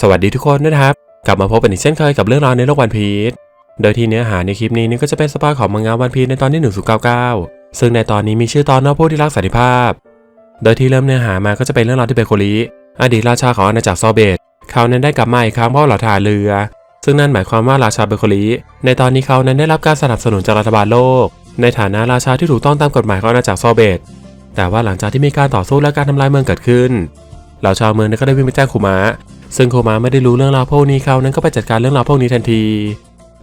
สวัสดีทุกคนนะครับ กลับมาพบกันอีกเช่นเคยกับเรื่องราวในโลกวันพีชโดยที่เนื้อหาในคลิปนี้นี่ก็จะเป็นสปอยของมังงะวันพีชในตอนที่ 1099 ซึ่งในตอนนี้มีชื่อตอนว่าผู้ที่รักสันติภาพ โดยที่เริ่มเนื้อหามาก็จะเป็นเรื่องราวที่เบโคลีอดีตราชาของอาณาจักรซอเบตเขานั้นได้กลับมาอีกครั้งเพราะเหล่าทหารเรือ ซึ่งนั่นหมายความว่าราชาเบโคลีในตอนนี้เขานั้นได้รับการสนับสนุนจากรัฐบาลโลก ในฐานะราชาที่ถูกต้องตามกฎหมายของอาณาจักรซอเบตแต่ว่าหลังจากที่มีการต่อสู้และการทำลายเมืองเกิดขึ้นเหล่าชาวเมืองก็ได้วิ่งไปแจ้งคุมะ ซึ่งคุมะไม่ได้รู้เรื่องราวพวกนี้เขานั้นก็ไปจัดการเรื่องราวพวกนี้ทันที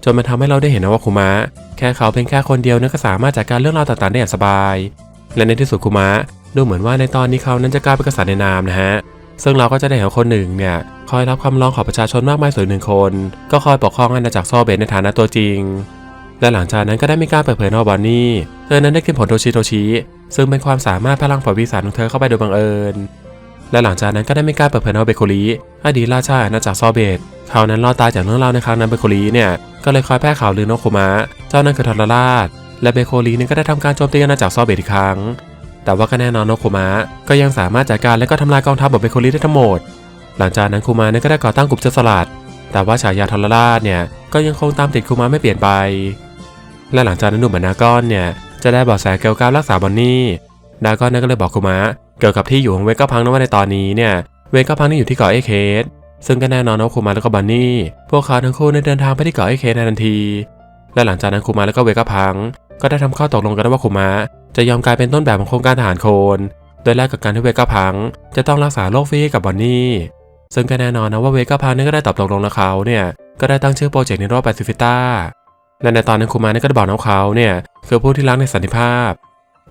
จนมันทำให้เราได้เห็นนะว่าคุมะแค่เขาเพียงแค่คนเดียวนั้นก็สามารถจัดการเรื่องราวต่างๆได้อย่างสบาย และในที่สุดคุมะดูเหมือนว่าในตอนนี้เขานั้นจะกลายเป็นกษัตริย์ในนามนะฮะซึ่งเราก็จะได้เห็นคนหนึ่งเนี่ยคอยรับคำร้องของประชาชนมากมายส่วนหนึ่งคน ก็คอยปกครองอาณาจักรซอเบตในฐานะตัวจริง และหลังจากนั้นก็ได้มีการเปิดเผยว่าบอนนี่เธอนั้นได้กินผลโทชิโทชิซึ่งเป็นความสามารถพลังผลวิสารของเธอเข้าไปโดยบังเอิญ และหลังจากนั้นก็ได้ไมีกล้าเปิดเผยว่าเบโคลีอดีตราชาอาณาจักรซอเบตเขานั้นรอดตายจากเรื่องราวในครั้งนั้นเบโคลีเนี่ยก็เลยคอยแพร่ข่าวลือนกโคมะเจ้านั่นคือทรราช และเบโคลีนี่ก็ได้ทำการโจมตีอาณาจักรซอเบตอีกครั้ง แต่ว่าก็แน่นอนนกโคมะก็ยังสามารถจัดการและก็ทำลายกองทัพของเบโคลีได้ทั้งหมด หลังจากนั้นคูมะเนี่ยก็ได้ก่อตั้งกลุ่มโจรสลัด แต่ว่าฉายาทรราชเนี่ยก็ยังคงตามติดคูมะไม่เปลี่ยนไป และหลังจากนั้นหนุ่มบรรณากอนเนี่ยจะได้บอกแสเกี่ยวกับการรักษาบอนนี่ดากอนนี่ยก็เลยบอกคูมะ เกี่ยวกับที่อยู่ของเวก้าพังนะว่าในตอนนี้เนี่ยเวก้าพังนี่อยู่ที่เกาะเอเคสซึ่งก็แน่นอนว่าคูมะแล้วก็บอนนี่พวกเขาทั้งคู่เนี่ยเดินทางไปที่เกาะเอเคสในทันที และหลังจากนั้นคูมะแล้วก็เวก้าพัง ก็ได้ทำข้อตกลงกันว่าคูมะจะยอมกลายเป็นต้นแบบของโครงการทหารโคนโดยแลกกับการที่เวก้าพัง จะต้องรักษาโรคฟรีกับบอนนี่ซึ่งก็แน่นอนนะว่าเวก้าพังนี่ก็ได้ตอบตกลงแล้วเขาเนี่ยก็ได้ตั้งชื่อโปรเจกต์ในรอบแปซิฟิต้าและในตอนนั้นคูมาเนี่ยก็ได้บอกน้องเขาเนี่ยคือผู้ที่รักในสันติภาพ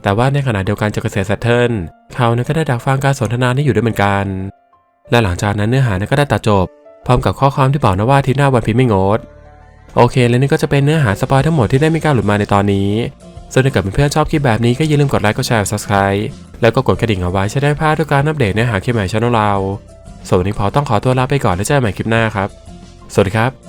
แต่ว่าในขณะเดียวกันจากเกษตรแซตเทิลเขาเนี่ยก็ได้ดักฟังการสนทนานี้อยู่ด้วยเหมือนกัน และหลังจากนั้นเนื้อหาเนี่ยก็ได้ตัดจบ พร้อมกับข้อความที่บอกนะว่าทีหน้าวันพีไม่งด โอเค และนี่ก็จะเป็นเนื้อหาสปอยทั้งหมดที่ได้มีการหลุดมาในตอนนี้ส่วนถ้าเกิดเพื่อนๆชอบคลิปแบบนี้ก็อย่าลืมกดไลค์กดแชร์ subscribe แล้วก็กดกระดิ่งเอาไว้จะได้พลาดทุกการอัปเดตเนื้อหาคลิปใหม่ช่องเราส่วนวันนี้พอต้องขอตัวลาไปก่อนแล้วเจอกันใหม่คลิปหน้าครับ สวัสดีครับ